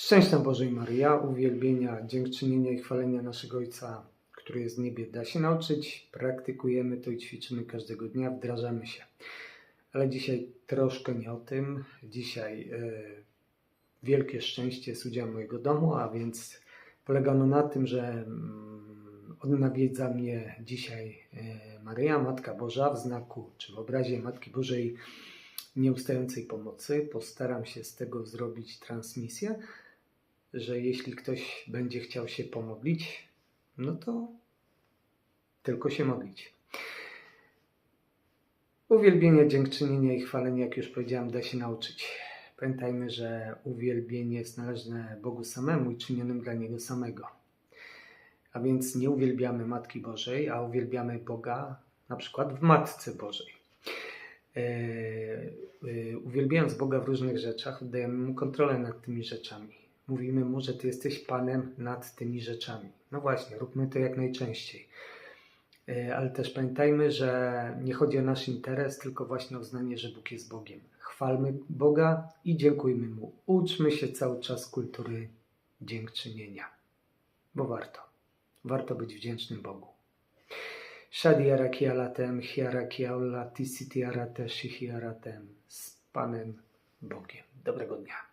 Szczęścia Bożej Maryja, uwielbienia, dziękczynienia i chwalenia naszego Ojca, który jest w niebie, da się nauczyć, praktykujemy to i ćwiczymy każdego dnia, wdrażamy się. Ale dzisiaj troszkę nie o tym. Dzisiaj e, wielkie szczęście jest udziałem mojego domu, a więc polega ono na tym, że mm, nawiedza mnie dzisiaj e, Maryja, Matka Boża w znaku czy w obrazie Matki Bożej nieustającej pomocy. Postaram się z tego zrobić transmisję, że jeśli ktoś będzie chciał się pomodlić, no to tylko się modlić. Uwielbienia, dziękczynienia i chwalenia, jak już powiedziałem, da się nauczyć. Pamiętajmy, że uwielbienie jest należne Bogu samemu i czynionym dla Niego samego. A więc nie uwielbiamy Matki Bożej, a uwielbiamy Boga na przykład w Matce Bożej. E, e, uwielbiając Boga w różnych rzeczach, dajemy Mu kontrolę nad tymi rzeczami. Mówimy Mu, że Ty jesteś Panem nad tymi rzeczami. No właśnie, róbmy to jak najczęściej. E, Ale też pamiętajmy, że nie chodzi o nasz interes, tylko właśnie o uznanie, że Bóg jest Bogiem. Chwalmy Boga i dziękujmy Mu. Uczmy się cały czas kultury dziękczynienia, bo warto. Warto być wdzięcznym Bogu. Shadiarakialatem, hiarakiaula, tisitiarateshi hiaratem. Z Panem Bogiem. Dobrego dnia.